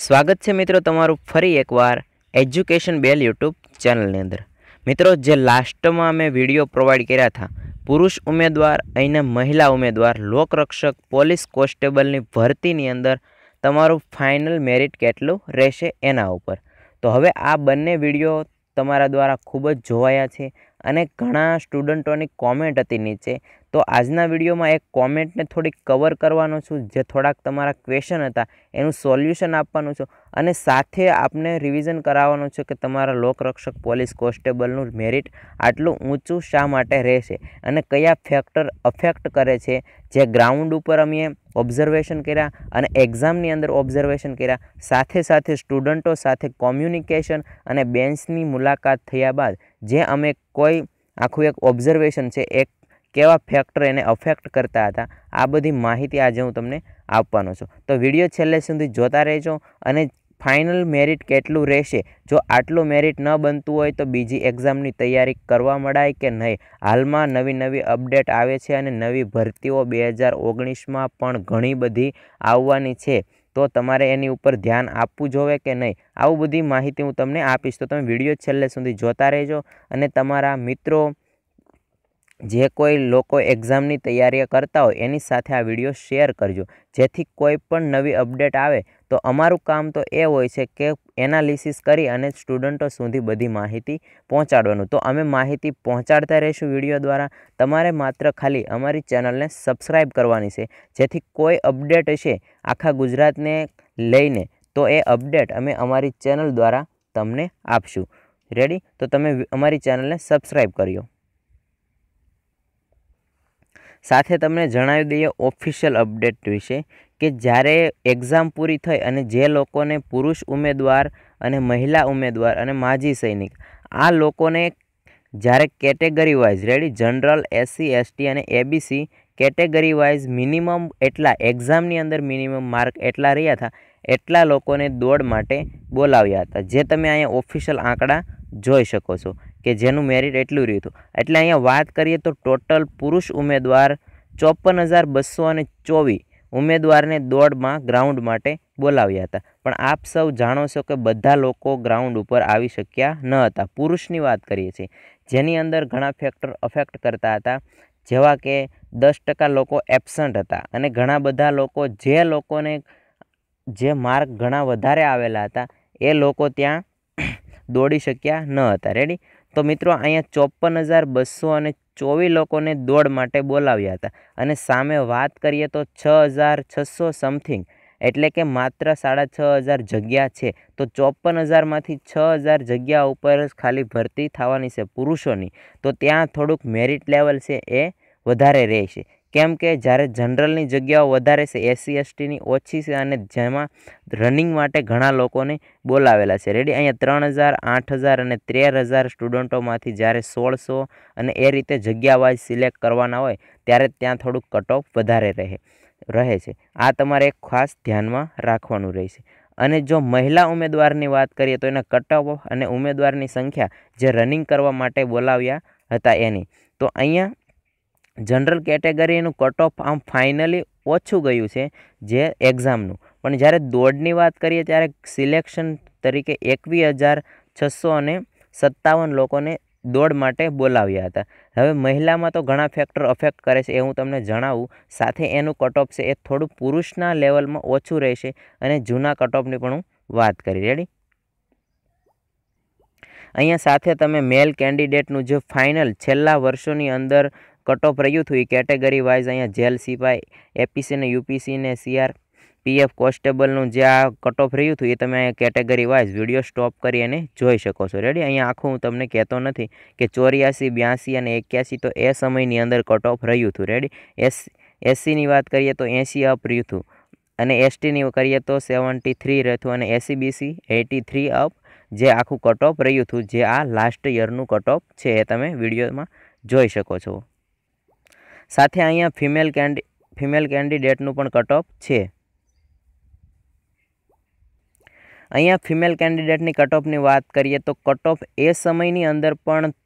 સ્વાગત છે મિત્રો તમારું ફરી એકવાર એજ્યુકેશન બેલ યુટ્યુબ ચેનલની અંદર. મિત્રો, જે લાસ્ટમાં અમે વીડિયો પ્રોવાઈડ કર્યા હતા, પુરુષ ઉમેદવાર અહીંને મહિલા ઉમેદવાર, લોકરક્ષક, પોલીસ કોન્સ્ટેબલની ભરતીની અંદર તમારું ફાઇનલ મેરિટ કેટલું રહેશે એના ઉપર. તો હવે આ બંને વીડિયો તમારા દ્વારા ખૂબ જ જોવાયા છે. અને ઘણા સ્ટુડન્ટોની કોમેન્ટ હતી નીચે. તો આજના વિડીયોમાં એક કોમેન્ટને થોડીક કવર કરવાનો છું, જે થોડાક તમારા ક્વેશ્ચન હતા, એનું સોલ્યુશન આપવાનું છું અને સાથે આપને રિવિઝન કરાવવાનું છે કે તમારા લોકરક્ષક પોલીસ કોન્સ્ટેબલનું મેરિટ આટલું ઊંચું શા માટે રહેશે અને કયા ફેક્ટર અફેક્ટ કરે છે. જે ગ્રાઉન્ડ ઉપર અમે ઓબ્ઝર્વેશન કર્યા અને એક્ઝામની અંદર ઓબ્ઝર્વેશન કર્યા. સાથે સાથે સ્ટુડન્ટો સાથે કોમ્યુનિકેશન અને બેન્ચની મુલાકાત થયા બાદ જે અમે કોઈ આખું એક ઓબ્ઝર્વેશન છે, એક કેવા ફેક્ટર એને અફેક્ટ કરતા હતા, આ બધી માહિતી આજે હું તમને આપવાનો છું. તો વીડિયો છેલ્લે સુધી જોતા રહેજો અને ફાઇનલ મેરિટ કેટલું રહેશે? જો આટલું મેરિટ ન બનતું હોય તો બીજી એક્ઝામની તૈયારી કરવા મળાય કે નહીં? હાલમાં નવી નવી અપડેટ આવે છે અને નવી ભરતીઓ બે હજાર ઓગણીસમાં પણ ઘણી બધી આવવાની છે. તો તમારે એની ઉપર ધ્યાન આપવું જોવે કે નહીં? આવું બધી માહિતી હું તમને આપીશ. તો તમે વીડિયો છેલ્લે સુધી જોતા રહેજો અને તમારા મિત્રો જે કોઈ લોકો એક્ઝામની તૈયારી કરતા હોય, એની સાથે આ વીડિયો શેર કરજો. જેથી કોઈ પણ નવી અપડેટ આવે, તો અમારું કામ તો એ હોય છે કે એનાલિસિસ કરી અને સ્ટુડન્ટો સુધી બધી માહિતી પહોંચાડવાનું. તો અમે માહિતી પહોંચાડતા રહીશું વીડિયો દ્વારા. તમારે માત્ર ખાલી અમારી ચેનલને સબસ્ક્રાઈબ કરવાની છે. જેથી કોઈ અપડેટ હશે આખા ગુજરાતને લઈને, તો એ અપડેટ અમે અમારી ચેનલ દ્વારા તમને આપશું. રેડી? તો તમે અમારી ચેનલને સબસ્ક્રાઈબ કર્યો. સાથે તમને જણાવી દઈએ ઓફિશિયલ અપડેટ વિશે કે જ્યારે એક્ઝામ પૂરી થઈ અને જે લોકોને પુરુષ ઉમેદવાર અને મહિલા ઉમેદવાર અને માજી સૈનિક, આ લોકોને જ્યારે category wise ready general SC ST અને એબીસી કેટેગરી વાઇઝ મિનિમમ એટલા એક્ઝામની અંદર મિનિમમ માર્ક એટલા રહ્યા હતા, એટલા લોકોને દોડ માટે બોલાવ્યા હતા, જે તમે અહીંયા ઓફિશિયલ આંકડા જોઈ શકો છો. કે જેનું મેરિટ એટલું રહ્યું હતું. એટલે અહીંયા વાત કરીએ તો ટોટલ પુરુષ ઉમેદવાર ચોપન હજાર બસો અને ચોવીસ ઉમેદવારને દોડમાં ગ્રાઉન્ડ માટે બોલાવ્યા હતા. પણ આપ સૌ જાણો છો કે બધા લોકો ગ્રાઉન્ડ ઉપર આવી શક્યા ન હતા. પુરુષની વાત કરીએ છીએ. જેની અંદર ઘણા ફેક્ટર અફેક્ટ કરતા હતા. જેવા કે દસ ટકા લોકો એબસન્ટ હતા અને ઘણા બધા લોકો જે લોકોને, જે માર્ક ઘણા વધારે આવેલા હતા, એ લોકો ત્યાં દોડી શક્યા ન હતા. રેડી તો મિત્રો અહીંયા ચોપન હજાર બસો અને ચોવીસ લોકોને દોડ માટે બોલાવ્યા હતા. અને સામે વાત કરીએ તો છ હજાર છસો સમથિંગ એટલે કે માત્ર સાડા છ હજાર જગ્યા છે. તો ચોપન હજારમાંથી છ હજાર જગ્યા ઉપર ખાલી ભરતી થવાની છે પુરુષોની. તો ત્યાં થોડુંક મેરિટ લેવલ છે એ વધારે રહેશે. કેમ કે જ્યારે જનરલની જગ્યાઓ વધારે છે એસસી એસટીની ઓછી છે અને જેમાં રનિંગ માટે ઘણા લોકોને બોલાવેલા છે. રેડી અહીંયા ત્રણ હજાર, આઠ હજાર અને તેર હજાર સ્ટુડન્ટોમાંથી જ્યારે સોળસો અને એ રીતે જગ્યા વાઇઝ સિલેક્ટ કરવાના હોય, ત્યારે ત્યાં થોડુંક કટ વધારે રહે રહે છે. આ તમારે એક ખાસ ધ્યાનમાં રાખવાનું રહેશે. અને જો મહિલા ઉમેદવારની વાત કરીએ તો એના કટ અને ઉમેદવારની સંખ્યા જે રનિંગ કરવા માટે બોલાવ્યા હતા એની, તો અહીંયા જનરલ કેટેગરીનું કટ ઓફ આમ ફાઇનલી ઓછું ગયું છે જે એક્ઝામનું પણ જ્યારે દોડની વાત કરીએ ત્યારે સિલેક્શન તરીકે એકવીસ હજાર છસો અને સત્તાવન લોકોને દોડ માટે બોલાવ્યા હતા. હવે મહિલામાં તો ઘણા ફેક્ટર અફેક્ટ કરે છે એ હું તમને જણાવું. સાથે એનું કટ ઓફ છે, એ થોડું પુરુષના લેવલમાં ઓછું રહેશે અને જૂના કટ ઓફની પણ હું વાત કરી. રેડી અહીંયા સાથે તમે મેલ કેન્ડિડેટનું જે ફાઇનલ છેલ્લા વર્ષોની અંદર કટ ઓફ રહ્યું હતું. એ કેટેગરી વાઇઝ અહીંયા જેલ સિપાઈ એપીસી ને યુપીસી ને સીઆર પીએફ કોન્સ્ટેબલનું જે આ કટ ઓફ રહ્યું હતું, એ તમે અહીંયા કેટેગરી વાઇઝ વીડિયો સ્ટોપ કરી અને જોઈ શકો છો. રેડી અહીંયા આખું હું તમને કહેતો નથી કે ચોર્યાસી, બ્યાસી અને એક્યાસી તો એ સમયની અંદર કટ ઓફ રહ્યું હતું. રેડી એસ એસસીની વાત કરીએ તો એંસી અપ રહ્યું હતું. અને એસટીની કરીએ તો સેવન્ટી થ્રી રહેતું અને એસીબીસી એટી થ્રી અપ જે આખું કટ ઓફ રહ્યું હતું, જે આ લાસ્ટ યરનું કટ ઓફ છે, એ તમે વિડીયોમાં જોઈ શકો છો. સાથે અહીંયા ફિમેલ કેન્ડી ફિમેલ કેન્ડિડેટનું પણ કટ ઓફ છે. અહીંયા ફિમેલ કેન્ડિડેટની કટ ઓફની વાત કરીએ તો કટ ઓફ એ સમયની અંદર પણ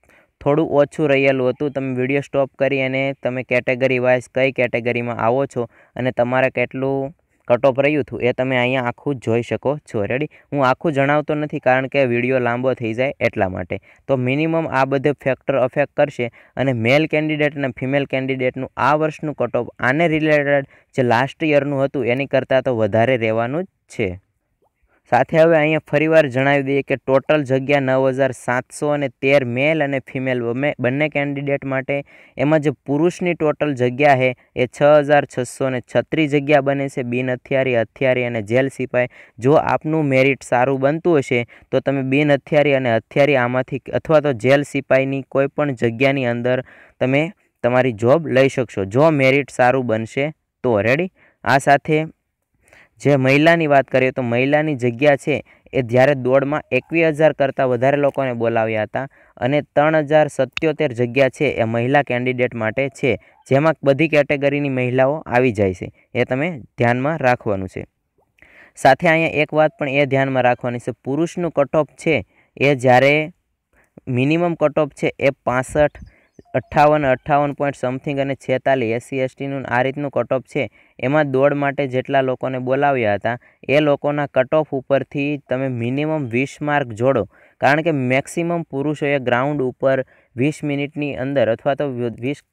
થોડું ઓછું રહેલું હતું. તમે વીડિયો સ્ટોપ કરી અને તમે કેટેગરી વાઇઝ કઈ કેટેગરીમાં આવો છો અને તમારે કેટલું કટ રહ્યું હતું, એ તમે અહીંયા આખું જોઈ શકો છો. રેડી હું આખું જણાવતો નથી કારણ કે વીડિયો લાંબો થઈ જાય એટલા માટે. તો મિનિમમ આ બધે ફેક્ટર અફેક્ટ કરશે અને મેલ કેન્ડિડેટ અને ફિમેલ કેન્ડિડેટનું આ વર્ષનું કટ આને રિલેટેડ જે લાસ્ટ યરનું હતું, એની કરતાં તો વધારે રહેવાનું જ છે. સાથે હવે અહીંયા ફરીવાર જણાવી દઈએ કે ટોટલ જગ્યા નવ હજાર સાતસો અને તેર મેલ અને ફિમેલ બંને કેન્ડિડેટ માટે એમાં જે પુરુષની ટોટલ જગ્યા છે એ છ હજાર છસો ને છત્રીસ જગ્યા બને છે. બિન હથિયારી હથિયારી અને જેલ સિપાઈ. જો આપનું મેરિટ સારું બનતું હશે, તો તમે બિન હથિયારી અને હથિયારી આમાંથી અથવા તો જેલ સિપાઈની કોઈ પણ જગ્યાની અંદર તમે તમારી જોબ લઈ શકશો. જો મેરિટ સારું બનશે તો, રેડી? આ સાથે જે મહિલાની વાત કરીએ તો મહિલાની જગ્યા છે એ જ્યારે દોડમાં એકવીસ હજાર કરતાં વધારે લોકોને બોલાવ્યા હતા અને ત્રણ હજાર સત્યોતેર જગ્યા છે એ મહિલા કેન્ડિડેટ માટે છે. જેમાં બધી કેટેગરીની મહિલાઓ આવી જાય છે. એ તમે ધ્યાનમાં રાખવાનું છે. સાથે અહીંયા એક વાત પણ એ ધ્યાનમાં રાખવાની છે. પુરુષનું કટઓફ છે એ જ્યારે મિનિમમ કટઓફ છે એ પાસઠ અઠ્ઠાવન અઠ્ઠાવન પોઈન્ટ સમથિંગ અને છેતાલીસ એસસી એસટીનું આ રીતનું કટઓફ છે. એમાં દોડ માટે જેટલા લોકોને બોલાવ્યા હતા, એ લોકોના કટઓફ ઉપરથી તમે મિનિમમ વીસ માર્ક જોડો. કારણ કે મેક્સિમમ પુરુષોએ ગ્રાઉન્ડ ઉપર વીસ મિનિટની અંદર અથવા તો વીસ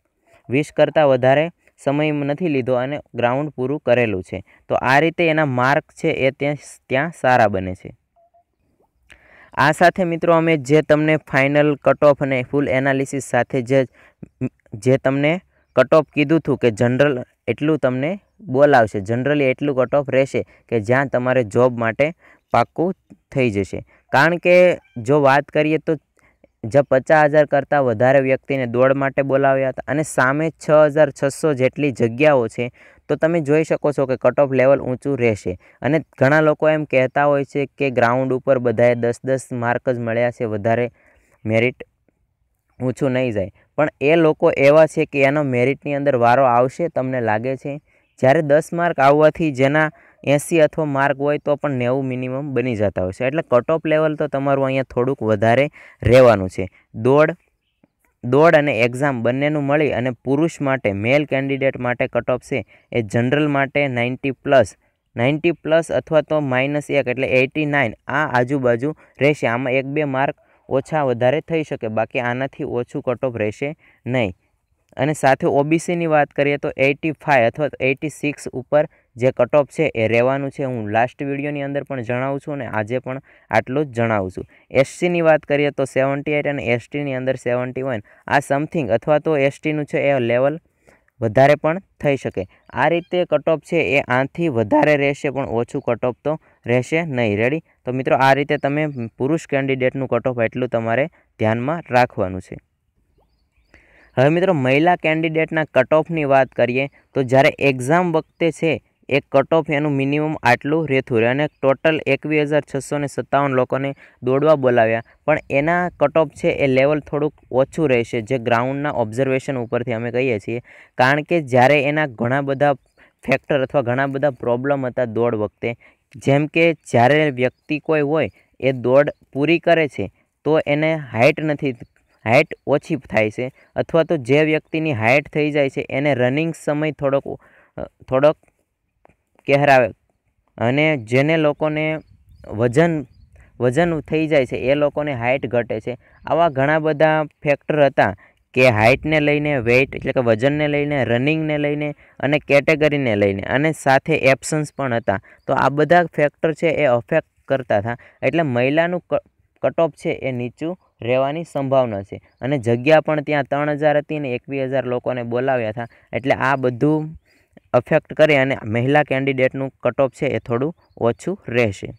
વીસ કરતાં વધારે સમય નથી લીધો અને ગ્રાઉન્ડ પૂરું કરેલું છે. તો આ રીતે એના માર્ક છે એ ત્યાં ત્યાં સારા બને છે. આ સાથે મિત્રો અમે જે તમને ફાઇનલ કટ ઓફ અને ફૂલ એનાલિસિસ સાથે જે જે તમને કટ ઓફ કીધું હતું કે જનરલ એટલું તમને બોલાવશે જનરલી એટલું કટ ઓફ રહેશે કે જ્યાં તમારે જોબ માટે પાક્કું થઈ જશે. કારણ કે જો વાત કરીએ તો જે પચાસ હજાર કરતાં વધારે વ્યક્તિને દોડ માટે બોલાવ્યા હતા. અને સામે છ હજાર છસો જેટલી જગ્યાઓ છે, તો તમે જોઈ શકો છો કે કટ ઓફ લેવલ ઊંચું રહેશે. અને ઘણા લોકો એમ કહેતા હોય છે કે ગ્રાઉન્ડ ઉપર બધાએ દસ દસ માર્ક જ મળ્યા છે, વધારે મેરિટ ઊંચું નહીં જાય. પણ એ લોકો એવા છે કે એનો મેરિટની અંદર વારો આવશે, તમને લાગે છે? જ્યારે દસ માર્ક આવવાથી જેના એંસી અથવા માર્ક હોય તો પણ નેવું મિનિમમ બની જતા હોય છે. એટલે કટ લેવલ તો તમારું અહીંયા થોડુંક વધારે રહેવાનું છે. દોડ દોડ અને એક્ઝામ બંનેનું મળી અને પુરુષ માટે મેલ કેન્ડિડેટ માટે કટ ઓફ છે એ જનરલ માટે નાઇન્ટી પ્લસ નાઇન્ટી પ્લસ અથવા તો માઇનસ એક એટલે એટી નાઇન આ આજુબાજુ રહેશે. આમાં એક બે માર્ક ઓછા વધારે થઈ શકે, બાકી આનાથી ઓછું કટ ઓફ રહેશે નહીં. અને સાથે ઓબીસીની વાત કરીએ તો એટી ફાઇવ અથવા તો એટી સિક્સ ઉપર જે કટઓફ છે એ રહેવાનું છે. હું લાસ્ટ વિડીયોની અંદર પણ જણાવું છું અને આજે પણ આટલું જ જણાવું છું. એસસીની વાત કરીએ તો સેવન્ટી એટ અને એસટીની અંદર સેવન્ટી વન આ સમથિંગ અથવા તો એસટીનું છે, એ લેવલ વધારે પણ થઈ શકે. આ રીતે કટઓફ છે એ આથી વધારે રહેશે પણ ઓછું કટઓફ તો રહેશે નહીં. રેડી તો મિત્રો, આ રીતે તમે પુરુષ કેન્ડિડેટનું કટઓફ એટલું તમારે ધ્યાનમાં રાખવાનું છે. હવે મિત્રો, મહિલા કેન્ડિડેટના કટઓફની વાત કરીએ તો જ્યારે એક્ઝામ વખતે છે એક કટ એનું મિનિમમ આટલું રહેતું રહે અને ટોટલ એકવીસ હજાર છસો ને સત્તાવન લોકોને દોડવા બોલાવ્યા. પણ એના કટ છે એ લેવલ થોડુંક ઓછું રહેશે, જે ગ્રાઉન્ડના ઓબ્ઝર્વેશન ઉપરથી અમે કહીએ છીએ. કારણ કે જ્યારે એના ઘણા બધા ફેક્ટર અથવા ઘણા બધા પ્રોબ્લેમ હતા દોડ વખતે, જેમ કે જ્યારે વ્યક્તિ કોઈ હોય, એ દોડ પૂરી કરે છે, તો એને હાઇટ નથી હાઇટ ઓછી થાય છે. અથવા તો જે વ્યક્તિની હાઇટ થઈ જાય છે, એને રનિંગ સમય થોડોક થોડોક કહેરાવે. અને જેને લોકોને વજન વજન થઈ જાય છે, એ લોકોને હાઇટ ઘટે છે. આવા ઘણા બધા ફેક્ટર હતા કે હાઇટને લઈને વેઇટ એટલે કે વજનને લઈને રનિંગને લઈને અને કેટેગરીને લઈને અને સાથે એબસન્સ પણ હતા. તો આ બધા ફેક્ટર છે એ અફેક્ટ કરતા હતા. એટલે મહિલાનું કટઓફ છે એ નીચું રહેવાની સંભાવના છે. અને જગ્યા પણ ત્યાં ત્રણ હજાર હતી ને એકવીસ હજાર લોકોને બોલાવ્યા હતા. એટલે આ બધું અફેક્ટ કરે અને મહિલા કેન્ડિડેટનું કટઓફ છે એ થોડું ઓછું રહેશે.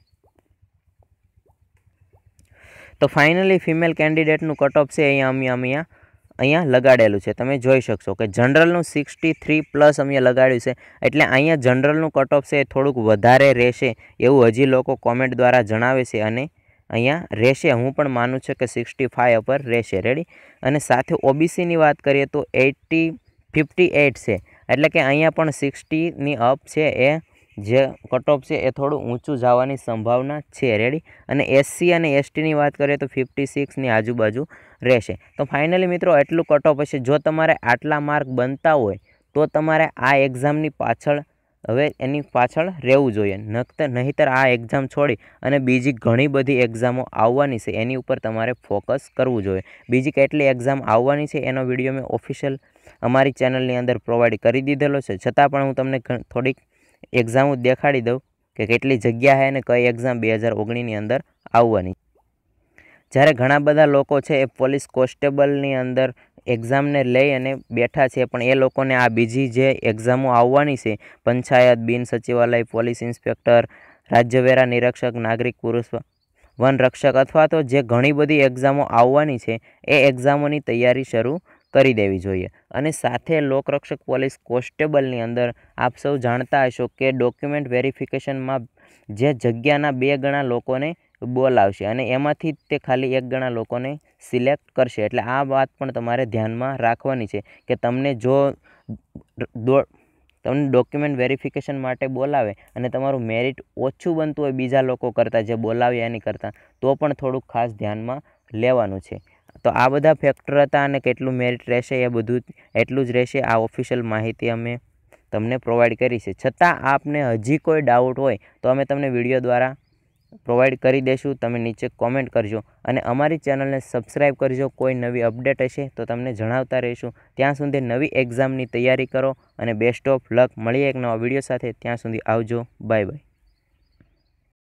તો ફાઇનલી ફિમેલ કેન્ડિડેટનું કટઓફ છે અહીંયા અમે અહીંયા અહીંયા લગાડેલું છે. તમે જોઈ શકશો કે જનરલનું સિક્સટી થ્રી પ્લસ અમે લગાડ્યું છે. એટલે અહીંયા જનરલનું કટઓફ છે એ થોડુંક વધારે રહેશે એવું હજી લોકો કોમેન્ટ દ્વારા જણાવે છે અને અહીંયા રહેશે. હું પણ માનું છું કે સિક્સટી ફાઇવ ઉપર રહેશે. રેડી અને સાથે ઓબીસીની વાત કરીએ તો એટી ફિફ્ટી એઇટ છે. એટલે કે અહીંયા પણ સિક્સટીની અપ છે એ, જે કટઓફ છે એ થોડું ઊંચું જવાની સંભાવના છે. રેડી અને એસસી અને એસટીની વાત કરીએ તો ફિફ્ટી સિક્સની આજુબાજુ રહેશે. તો ફાઇનલી મિત્રો એટલું કટઓફ હશે. જો તમારે આટલા માર્ક બનતા હોય, તો તમારે આ એક્ઝામની પાછળ, હવે એની પાછળ રહેવું જોઈએ. નક્ત, નહીંતર આ એક્ઝામ છોડી અને બીજી ઘણી બધી એક્ઝામો આવવાની છે. એની ઉપર તમારે ફોકસ કરવું જોઈએ. બીજી કેટલી એક્ઝામ આવવાની છે, એનો વીડિયો મેં ઓફિશિયલ અમારી ચેનલની અંદર પ્રોવાઈડ કરી દીધેલો છે. છતાં પણ હું તમને થોડીક એક્ઝામો દેખાડી દઉં કે કેટલી જગ્યા છે અને કઈ એક્ઝામ બે હજાર ઓગણીસની અંદર આવવાની. જ્યારે ઘણા બધા લોકો છે એ પોલીસ કોન્સ્ટેબલની અંદર એક્ઝામને લઈ અને બેઠા છે, પણ એ લોકોને આ બીજી જે એક્ઝામો આવવાની છે, પંચાયત, બિન સચિવાલય, પોલીસ ઇન્સ્પેક્ટર રાજ્યવેરા નિરીક્ષક, નાગરિક પુરુષ વનરક્ષક અથવા તો જે ઘણી બધી એક્ઝામો આવવાની છે, એ એક્ઝામોની તૈયારી શરૂ કરી દેવી જોઈએ. અને સાથે લોકરક્ષક પોલીસ કોન્સ્ટેબલની અંદર આપ સૌ જાણતા હશો કે ડોક્યુમેન્ટ વેરિફિકેશનમાં જે જગ્યાના બે ગણા લોકોને બોલાવશે અને એમાંથી તે ખાલી એક ગણા લોકોને સિલેક્ટ કરશે. એટલે આ વાત પણ તમારે ધ્યાનમાં રાખવાની છે કે તમને જો તમને ડોક્યુમેન્ટ વેરિફિકેશન માટે બોલાવે અને તમારું મેરિટ ઓછું બનતું હોય બીજા લોકો કરતાં, જે બોલાવ્યા એની કરતાં, તો પણ થોડુંક ખાસ ધ્યાનમાં લેવાનું છે. તો આ બધા ફેક્ટર હતા અને કેટલું મેરિટ રહેશે એ બધું એટલું જ રહેશે. આ ઓફિશિયલ માહિતી અમે તમને પ્રોવાઈડ કરી છે. છતાં આપને હજી કોઈ ડાઉટ હોય તો અમે તમને વીડિયો દ્વારા પ્રોવાઈડ કરી દઈશું. તમે નીચે કોમેન્ટ કરજો અને અમારી ચેનલને સબસ્ક્રાઈબ કરજો. કોઈ નવી અપડેટ હશે તો તમને જણાવતા રહીશું. ત્યાં સુધી નવી એક્ઝામની તૈયારી કરો અને બેસ્ટ ઓફ લક મળીએ એક નવા વીડિયો સાથે. ત્યાં સુધી આવજો. Bye bye